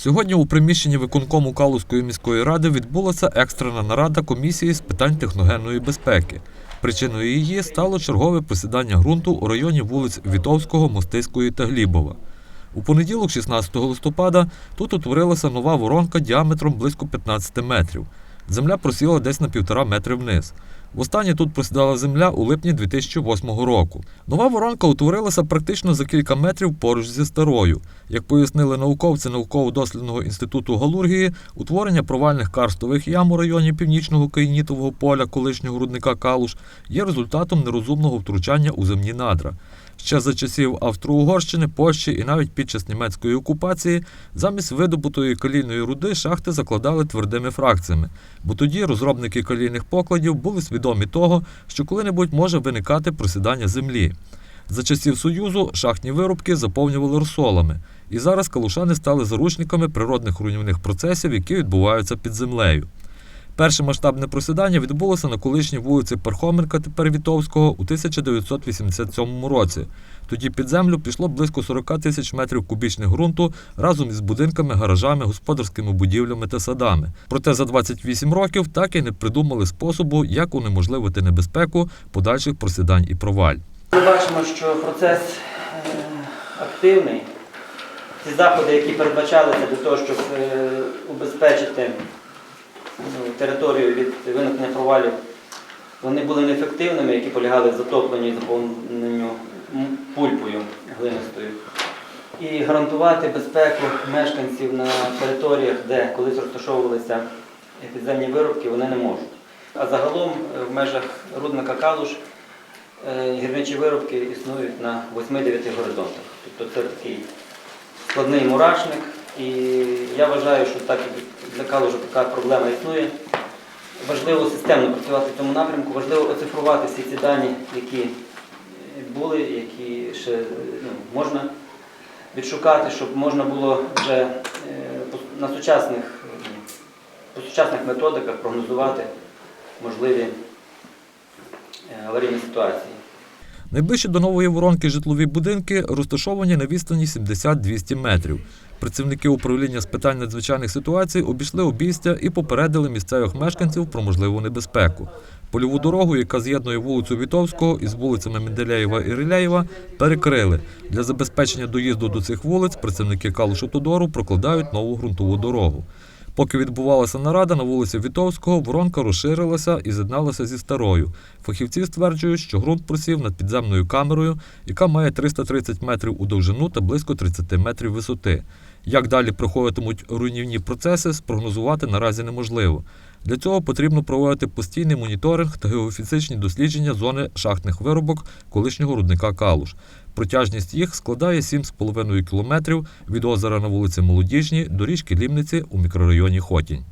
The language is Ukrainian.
Сьогодні у приміщенні виконкому Калузької міської ради відбулася екстрена нарада комісії з питань техногенної безпеки. Причиною її стало чергове присідання ґрунту у районі вулиць Вітовського, Мостиської та Глібова. У понеділок, 16 листопада, тут утворилася нова воронка діаметром близько 15 метрів. Земля просіла десь на півтора метри вниз. Востаннє тут просідала земля у липні 2008 року. Нова воронка утворилася практично за кілька метрів поруч зі старою. Як пояснили науковці науково-дослідного інституту галургії, утворення провальних карстових ям у районі північного каїнітового поля колишнього рудника Калуш є результатом нерозумного втручання у земні надра. Ще за часів Австро-Угорщини, Польщі і навіть під час німецької окупації замість видобутої калійної руди шахти закладали твердими фракціями, бо тоді розробники калійних покладів були свідомі того, що коли-небудь може виникати просідання землі. За часів Союзу шахтні вирубки заповнювали розсолами, і зараз калушани стали заручниками природних руйнівних процесів, які відбуваються під землею. Перше масштабне просідання відбулося на колишній вулиці Пархоменка, тепер Вітовського, у 1987 році. Тоді під землю пішло близько 40 тисяч метрів кубічних ґрунту разом із будинками, гаражами, господарськими будівлями та садами. Проте за 28 років так і не придумали способу, як унеможливити небезпеку подальших просідань і проваль. Ми бачимо, що процес е, активний. Ці заходи, які передбачалися для того, щоб е, убезпечити територію від виникнення провалів, вони були неефективними, які полягали в затопленні і заповненню пульпою глинистою. І гарантувати безпеку мешканців на територіях, де колись розташовувалися підземні виробки, вони не можуть. А загалом е, в межах рудника Калуш Е, Гірничі виробки існують на 8-9 горизонтах. Тобто це такий складний мурашник. І я вважаю, що так для така проблема існує. Важливо системно працювати в цьому напрямку, важливо оцифрувати всі ці дані, які були, які ще ну, можна відшукати, щоб можна було вже е, на сучасних, по сучасних методиках прогнозувати можливі е, аварійні ситуації. Найближче до нової воронки житлові будинки розташовані на відстані 70-200 метрів. Працівники управління з питань надзвичайних ситуацій обійшли обійстя і попередили місцевих мешканців про можливу небезпеку. Польову дорогу, яка з'єднує вулицю Вітовського із вулицями Менделєєва і Риляєва, перекрили. Для забезпечення доїзду до цих вулиць працівники Калушотодору прокладають нову ґрунтову дорогу. Поки відбувалася нарада на вулиці Вітовського, воронка розширилася і з'єдналася зі старою. Фахівці стверджують, що ґрунт просів над підземною камерою, яка має 330 метрів у довжину та близько 30 метрів висоти. Як далі проходитимуть руйнівні процеси, спрогнозувати наразі неможливо. Для цього потрібно проводити постійний моніторинг та геофізичні дослідження зони шахтних виробок колишнього рудника Калуш. Протяжність їх складає 7,5 кілометрів від озера на вулиці Молодіжній до річки Лімниці у мікрорайоні Хотінь.